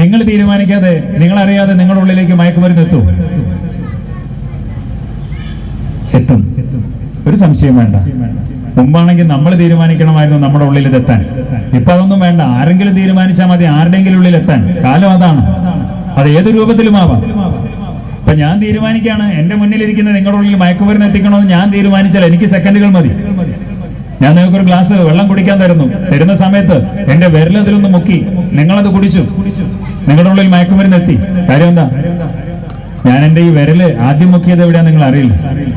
നിങ്ങൾ തീരുമാനിക്കാതെ നിങ്ങൾ അറിയാതെ നിങ്ങളുടെ ഉള്ളിലേക്ക് മയക്കുമരുന്ന് എത്തും. എത്തും. ഒരു സംശയം വേണ്ട. മുമ്പാണെങ്കിൽ നമ്മൾ തീരുമാനിക്കണമായിരുന്നു നമ്മുടെ ഉള്ളിൽ എത്താൻ ഇപ്പൊ അതൊന്നും വേണ്ട. ആരെങ്കിലും തീരുമാനിച്ചാൽ മതി. ആരുടെങ്കിലും ഉള്ളിൽ എത്താൻ കാലം അതാണ്. അത് ഏത് രൂപത്തിലുമാവാം? ഇപ്പൊ ഞാൻ തീരുമാനിക്കാണ്. എന്റെ മുന്നിലിരിക്കുന്ന നിങ്ങളുടെ ഉള്ളിൽ മയക്കുമരുന്ന് എത്തിക്കണമെന്ന് ഞാൻ തീരുമാനിച്ചാൽ എനിക്ക് സെക്കൻഡുകൾ മതി. ഞാൻ നിങ്ങൾക്ക് ഒരു ഗ്ലാസ് വെള്ളം കുടിക്കാൻ തരുന്നു. തരുന്ന സമയത്ത് എന്റെ വിരലതിലൊന്ന് മുക്കി നിങ്ങളത് കുടിച്ചു. നിങ്ങളുടെ ഉള്ളിൽ മയക്കുമരുന്ന് എത്തി കാര്യം എന്താ? ഞാൻ എന്റെ ഈ വിരൽ ആദ്യം മുക്കിയത് എവിടെയാ നിങ്ങൾ അറിയില്ല.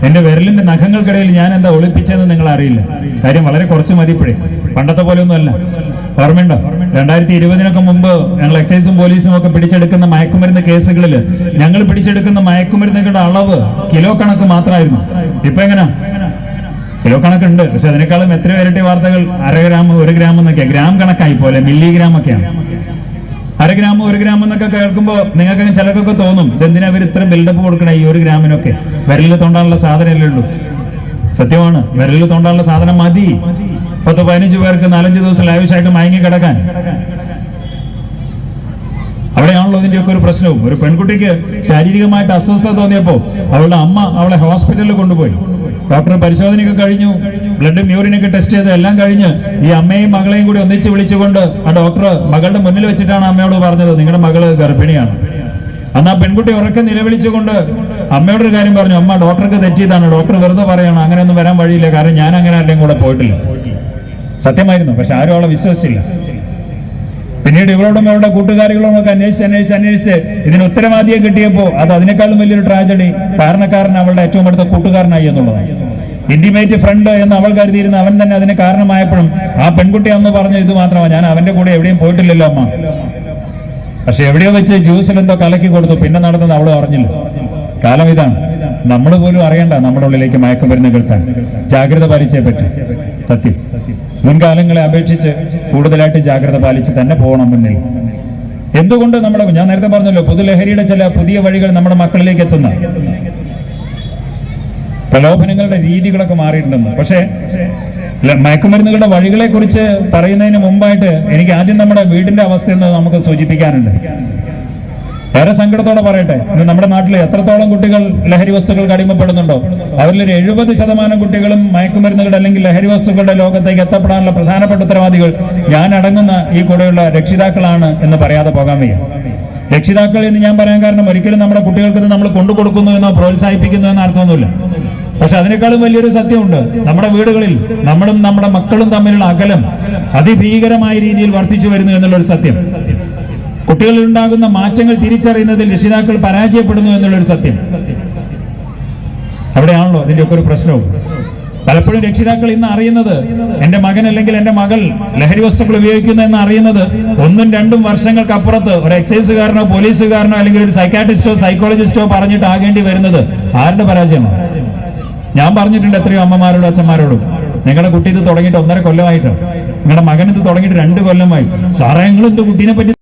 എന്റെ വിരലിന്റെ നഖങ്ങൾക്കിടയിൽ ഞാൻ എന്താ ഒളിപ്പിച്ചതെന്ന് നിങ്ങൾ അറിയില്ല. കാര്യം വളരെ കുറച്ച് മതി ഇപ്പോഴേ. പണ്ടത്തെ പോലെ ഒന്നുമല്ല ഓർമ്മയുണ്ടോ? രണ്ടായിരത്തി ഇരുപതിനൊക്കെ മുമ്പ് ഞങ്ങൾ എക്സൈസും പോലീസും ഒക്കെ പിടിച്ചെടുക്കുന്ന മയക്കുമരുന്ന് കേസുകളിൽ ഞങ്ങൾ പിടിച്ചെടുക്കുന്ന മയക്കുമരുന്നുകളുടെ അളവ് കിലോ കണക്ക് മാത്രമായിരുന്നു. ഇപ്പൊ എങ്ങനെ? കിലോ കണക്കുണ്ട്. പക്ഷെ അതിനേക്കാളും എത്ര ഇരട്ടി വാർത്തകൾ അര ഗ്രാം ഒരു ഗ്രാം എന്നൊക്കെയാണ് ഗ്രാം കണക്കായി പോലെ മില്ലിഗ്രാം ഒക്കെയാണ്. അര ഗ്രാമം ഒരു ഗ്രാമം എന്നൊക്കെ കേൾക്കുമ്പോൾ നിങ്ങൾക്ക് ചിലർക്കൊക്കെ തോന്നും ഇതെന്തിനാ അവർ ഇത്ര ബിൽഡപ്പ് കൊടുക്കണേ ഈ ഒരു ഗ്രാമിനൊക്കെ? വിരലിൽ തൊണ്ടാനുള്ള സാധനമല്ലേ ഉള്ളൂ. സത്യമാണ് വിരലിൽ തൊണ്ടാനുള്ള സാധനം മതി. പത്ത് പതിനഞ്ച് പേർക്ക് നാലഞ്ച് ദിവസം ലാവിഷായിട്ട് മയങ്ങി കിടക്കാൻ. അവിടെയാണല്ലോ ഇതിന്റെയൊക്കെ ഒരു പ്രശ്നവും. ഒരു പെൺകുട്ടിക്ക് ശാരീരികമായിട്ട് അസ്വസ്ഥത തോന്നിയപ്പോൾ അവളുടെ അമ്മ അവളെ ഹോസ്പിറ്റലിൽ കൊണ്ടുപോയി. ഡോക്ടർ പരിശോധനയൊക്കെ കഴിഞ്ഞു. ബ്ലഡും യൂറിനൊക്കെ ടെസ്റ്റ് ചെയ്ത് എല്ലാം കഴിഞ്ഞ് ഈ അമ്മയും മകളെയും കൂടി ഒന്നിച്ച് വിളിച്ചുകൊണ്ട് ആ ഡോക്ടർ മകളുടെ മുന്നിൽ വെച്ചിട്ടാണ് അമ്മയോട് പറഞ്ഞത് നിങ്ങളുടെ മകൾ ഗർഭിണിയാണ്. അന്ന് ആ പെൺകുട്ടി ഉറക്കെ നിലവിളിച്ചുകൊണ്ട് അമ്മയോട് ഒരു കാര്യം പറഞ്ഞു അമ്മ ഡോക്ടർക്ക് തെറ്റിയതാണ് ഡോക്ടർ വെറുതെ പറയണം അങ്ങനെയൊന്നും വരാൻ വഴിയില്ല കാരണം ഞാൻ അങ്ങനെ ആരുടെയും കൂടെ പോയിട്ടില്ല. സത്യമായിരുന്നു പക്ഷെ ആരും അവളെ വിശ്വസിച്ചില്ല. പിന്നീട് ഇവളോടും അവരുടെ കൂട്ടുകാരികളോടും ഒക്കെ അന്വേഷിച്ച് അന്വേഷിച്ച് അന്വേഷിച്ച് ഇതിന് ഉത്തരവാദിയെ കിട്ടിയപ്പോ അത് അതിനേക്കാളും വലിയൊരു ട്രാജഡി കാരണക്കാരൻ അവളുടെ ഏറ്റവും അടുത്ത കൂട്ടുകാരനായി എന്നുള്ളതാണ്. ഇന്റിമേറ്റ് ഫ്രണ്ട് എന്ന് അവൾ കരുതിയിരുന്ന അവൻ തന്നെ അതിന് കാരണമായപ്പോഴും ആ പെൺകുട്ടി അന്ന് പറഞ്ഞ ഇത് മാത്രമാണ് ഞാൻ അവന്റെ കൂടെ എവിടെയും പോയിട്ടില്ലല്ലോ അമ്മ. പക്ഷെ എവിടെയോ വെച്ച് ജ്യൂസിൽ എന്തോ കലക്കി കൊടുത്തു പിന്നെ നടന്നത് അവൾ അറിഞ്ഞില്ല. കാലം ഇതാണ്. നമ്മൾ പോലും അറിയണ്ട നമ്മുടെ ഉള്ളിലേക്ക് മയക്കുമരുന്ന് കേൾക്കാൻ. ജാഗ്രത പാലിച്ചേ പറ്റും. സത്യം. മുൻകാലങ്ങളെ അപേക്ഷിച്ച് കൂടുതലായിട്ട് ജാഗ്രത പാലിച്ച് തന്നെ പോകണം മുന്നിൽ. എന്തുകൊണ്ട് നമ്മുടെ ഞാൻ നേരത്തെ പറഞ്ഞല്ലോ പുതുലഹരിയുടെ ചില പുതിയ വഴികൾ നമ്മുടെ മക്കളിലേക്ക് എത്തുന്ന. പ്രലോഭനങ്ങളുടെ രീതികളൊക്കെ മാറിയിട്ടുണ്ടെന്ന്. പക്ഷേ മയക്കുമരുന്നുകളുടെ വഴികളെ കുറിച്ച് പറയുന്നതിന് മുമ്പായിട്ട് എനിക്ക് ആദ്യം നമ്മുടെ വീടിന്റെ അവസ്ഥ അവസ്ഥയെന്ന് നമുക്ക് സൂചിപ്പിക്കാനുണ്ട്. ഏറെ സങ്കടത്തോടെ പറയട്ടെ. ഇന്ന് നമ്മുടെ നാട്ടിൽ എത്രത്തോളം കുട്ടികൾ ലഹരി വസ്തുക്കൾക്ക് അടിമപ്പെടുന്നുണ്ടോ അവരിൽ ഒരു എഴുപത് ശതമാനം കുട്ടികളും മയക്കുമരുന്നുകളുടെ അല്ലെങ്കിൽ ലഹരി വസ്തുക്കളുടെ ലോകത്തേക്ക് എത്തപ്പെടാനുള്ള പ്രധാനപ്പെട്ട ഉത്തരവാദികൾ ഞാൻ അടങ്ങുന്ന ഈ കൂടെയുള്ള രക്ഷിതാക്കളാണ് എന്ന് പറയാതെ പോകാൻ വയ്യ. രക്ഷിതാക്കൾ എന്ന് ഞാൻ പറയാൻ കാരണം ഒരിക്കലും നമ്മുടെ കുട്ടികൾക്ക് നമ്മൾ കൊണ്ടു കൊടുക്കുന്നു എന്നോ പ്രോത്സാഹിപ്പിക്കുന്നു എന്ന അർത്ഥമൊന്നുമില്ല. പക്ഷെ അതിനേക്കാളും വലിയൊരു സത്യമുണ്ട്. നമ്മുടെ വീടുകളിൽ നമ്മളും നമ്മുടെ മക്കളും തമ്മിലുള്ള അകലം അതിഭീകരമായ രീതിയിൽ വർദ്ധിച്ചു വരുന്നു എന്നുള്ളൊരു സത്യം. കുട്ടികളിൽ ഉണ്ടാകുന്ന മാറ്റങ്ങൾ തിരിച്ചറിയുന്നതിൽ രക്ഷിതാക്കൾ പരാജയപ്പെടുന്നു എന്നുള്ളൊരു സത്യം. അവിടെയാണല്ലോ അതിന്റെ ഒക്കെ ഒരു പ്രശ്നവും. പലപ്പോഴും രക്ഷിതാക്കൾ ഇന്ന് അറിയുന്നത് എന്റെ മകൻ അല്ലെങ്കിൽ എന്റെ മകൾ ലഹരി വസ്തുക്കൾ ഉപയോഗിക്കുന്നു എന്ന് അറിയുന്നത് ഒന്നും രണ്ടും വർഷങ്ങൾക്ക് അപ്പുറത്ത് ഒരു എക്സൈസുകാരനോ പോലീസുകാരനോ അല്ലെങ്കിൽ ഒരു സൈക്കാട്രിസ്റ്റോ സൈക്കോളജിസ്റ്റോ പറഞ്ഞിട്ട് ആകേണ്ടി വരുന്നത് ആരുടെ പരാജയമാണ്? ഞാൻ പറഞ്ഞിട്ടുണ്ട് എത്രയോ അമ്മമാരോടും അച്ഛന്മാരോടും. നിങ്ങളുടെ കുട്ടി ഇത് തുടങ്ങിയിട്ട് ഒന്നര കൊല്ലമായിട്ടോ? നിങ്ങളുടെ മകൻ ഇത് തുടങ്ങിയിട്ട് രണ്ട് കൊല്ലമായി. സാറേ നിങ്ങൾ എന്റെ കുട്ടീനെ പറ്റി